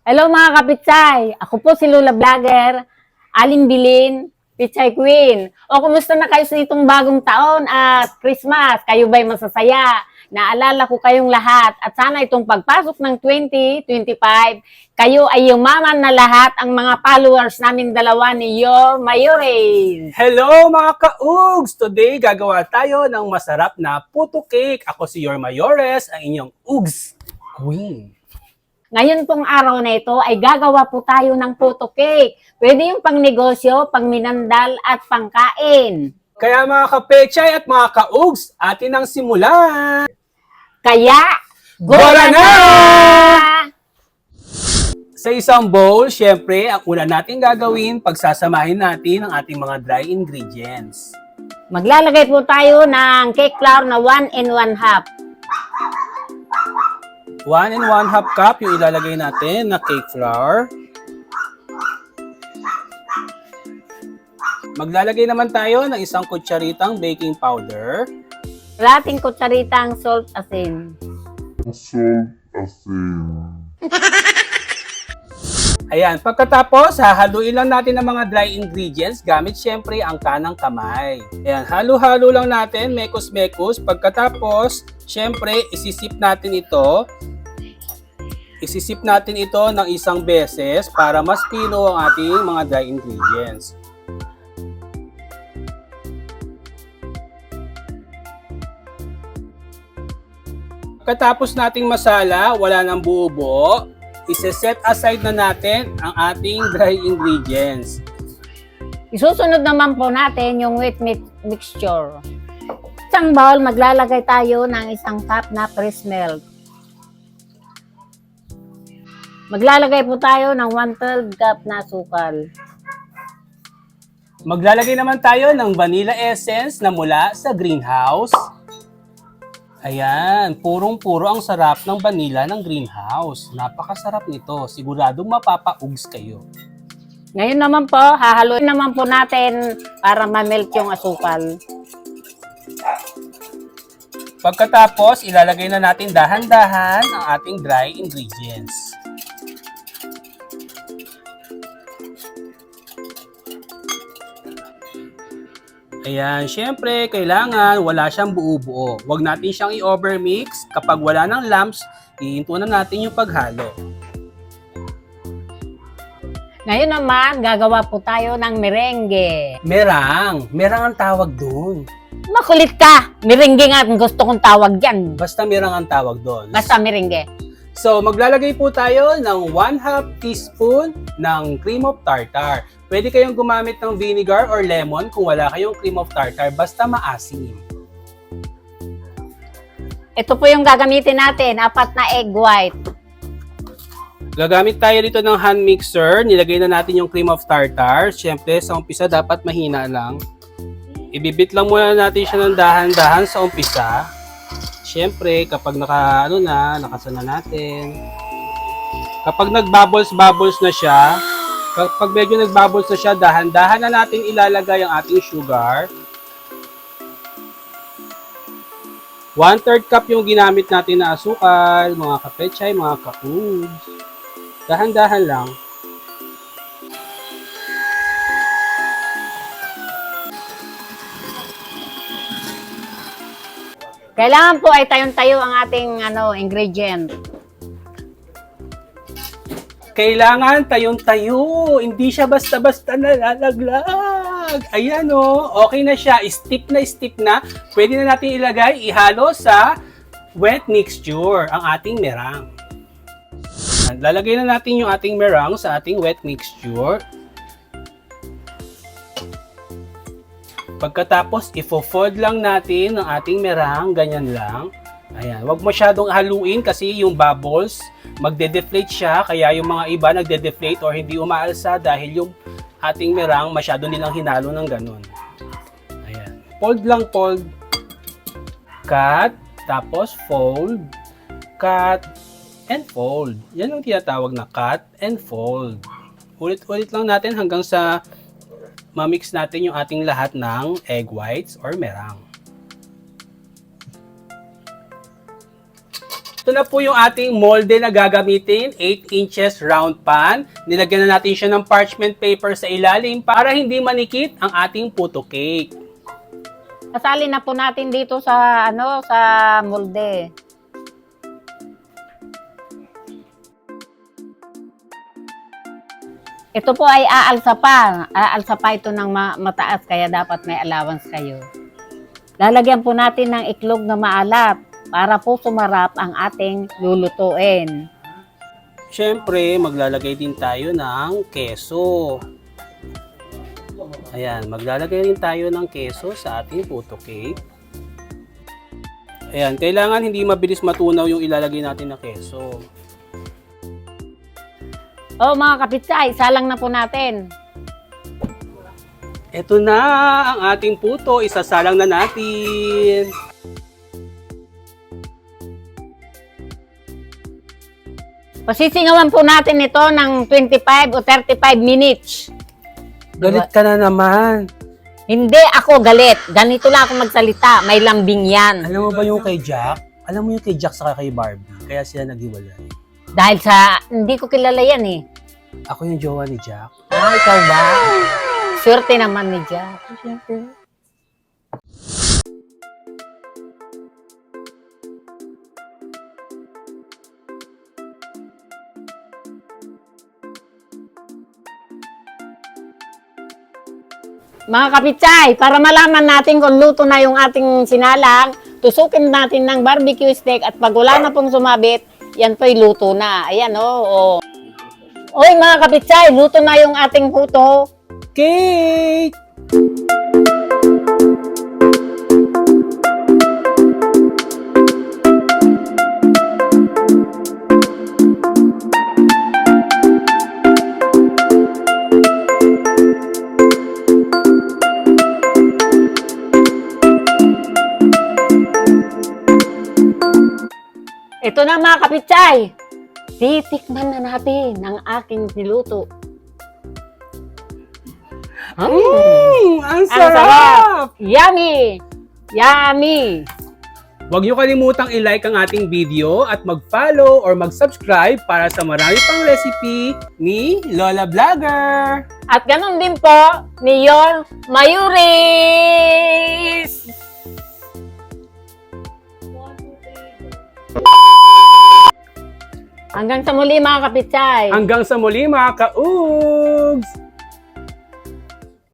Hello mga kapitsay! Ako po si Lula Vlogger, Aling Bilin, Pitsay Queen. O kumusta na kayo sa itong bagong taon at Christmas? Kayo ba'y masasaya? Naalala ko kayong lahat at sana itong pagpasok ng 2025, kayo ay yumaman na lahat ang mga followers namin dalawa ni Your Mayores. Hello mga ka-ugs! Today gagawa tayo ng masarap na puto cake. Ako si Your Mayores, ang inyong ugs queen. Ngayon pong araw na ito ay gagawa po tayo ng photo cake. Pwede yung pang negosyo, pang minandal at pangkain. Kaya mga kapechay at mga ka-ugs, atin ang simulan! Kaya, go Bora na! na! Sa isang bowl, syempre, ang una natin gagawin, pagsasamahin natin ang ating mga dry ingredients. Maglalagay po tayo ng cake flour na 1 and 1 half. 1 and 1 half cup yung ilalagay natin na cake flour. Maglalagay naman tayo ng isang kutsaritang baking powder. Kalating kutsaritang salt asin. salt asin. Ayan, pagkatapos, hahaluin lang natin ang mga dry ingredients gamit syempre ang kanang kamay. Ayan, halo-halo lang natin, mekos-mekos. Pagkatapos, syempre, isisip natin ito. Isisip natin ito ng isang beses para mas pino ang ating mga dry ingredients. Pagkatapos nating masala, wala nang buo-buo, ise-set aside na natin ang ating dry ingredients. Isusunod naman po natin yung wheat mi- mixture. Isang bowl, maglalagay tayo ng isang cup na press milk. Maglalagay po tayo ng 1 cup na sukal. Maglalagay naman tayo ng vanilla essence na mula sa greenhouse. Ayan, purong-puro ang sarap ng vanilla ng greenhouse. Napakasarap nito. Siguradong mapapaugs kayo. Ngayon naman po, hahaluin naman po natin para ma-melt yung asukal. Pagkatapos, ilalagay na natin dahan-dahan ang ating dry ingredients. Ayan, syempre, kailangan wala siyang buo-buo. Huwag natin siyang i-overmix. Kapag wala ng lumps, ihinto na natin yung paghalo. Ngayon naman, gagawa po tayo ng merengue. Merang. Merang ang tawag doon. Makulit ka! Merengue nga ang gusto kong tawag yan. Basta merang ang tawag doon. Basta merengue. So, maglalagay po tayo ng 1 half teaspoon ng cream of tartar. Pwede kayong gumamit ng vinegar or lemon kung wala kayong cream of tartar, basta maasim. Ito po yung gagamitin natin, apat na egg white. Gagamit tayo dito ng hand mixer. Nilagay na natin yung cream of tartar. Siyempre, sa umpisa dapat mahina lang. Ibibit lang muna natin siya ng dahan-dahan sa umpisa. Siyempre, kapag naka, ano na, nakasana natin. Kapag nag-bubbles-bubbles na siya, kapag medyo nag-bubbles na siya, dahan-dahan na natin ilalagay ang ating sugar. One-third cup yung ginamit natin na asukal, mga kapechay, mga kakubs. Dahan-dahan lang. Kailangan po ay tayong-tayo ang ating ano, ingredient. Kailangan tayong-tayo. Hindi siya basta-basta nalalaglag. Ayan o. Okay na siya. Stick na stick na. Pwede na natin ilagay, ihalo sa wet mixture ang ating merang. Lalagay na natin yung ating merang sa ating wet mixture. Pagkatapos, ifo-fold lang natin ang ating merang, ganyan lang. Ayan, wag masyadong haluin kasi yung bubbles, magde-deflate siya, kaya yung mga iba nagde-deflate or hindi umaalsa dahil yung ating merang masyado nilang hinalo ng ganun. Ayan, fold lang fold, cut, tapos fold, cut, and fold. Yan ang tinatawag na cut and fold. Ulit-ulit lang natin hanggang sa mamix natin yung ating lahat ng egg whites or merang. Ito na po yung ating molde na gagamitin, 8 inches round pan. Nilagyan na natin siya ng parchment paper sa ilalim para hindi manikit ang ating puto cake. Kasali na po natin dito sa ano sa molde. Ito po ay aalsa pa. Aalsa pa ito ng ma- mataas kaya dapat may allowance kayo. Lalagyan po natin ng iklog na maalat para po sumarap ang ating lulutuin. Siyempre, maglalagay din tayo ng keso. Ayan, maglalagay rin tayo ng keso sa ating puto cake. Ayan, kailangan hindi mabilis matunaw yung ilalagay natin na keso. Oh mga kapitsay, salang na po natin. Ito na ang ating puto, isasalang na natin. Pasisingawan po natin ito ng 25 o 35 minutes. Galit ka na naman. Hindi ako galit. Ganito lang ako magsalita. May lambing yan. Alam mo ba yung kay Jack? Alam mo yung kay Jack saka kay Barbie? Kaya sila naghiwalay. Dahil sa, hindi ko kilala yan eh. Ako yung jowa ni Jack. Ah, ikaw ba? Swerte naman ni Jack. Mga kapitsay, para malaman natin kung luto na yung ating sinalang, tusukin natin ng barbecue steak at pag wala na pong sumabit, yan po'y luto na. Ayan, oo. Oh, Oy, mga kapitsay, luto na yung ating puto. Cake! Ito na mga kapitsay. Titikman na natin ang aking niluto. Mm. Mm, ang Ang sarap! sarap! Yummy! Yummy! Huwag niyo kalimutang i-like ang ating video at mag-follow or mag-subscribe para sa marami pang recipe ni Lola Vlogger. At ganun din po ni Your Mayuris! Hanggang sa muli mga kapitsay. Hanggang sa muli mga ka-oogs!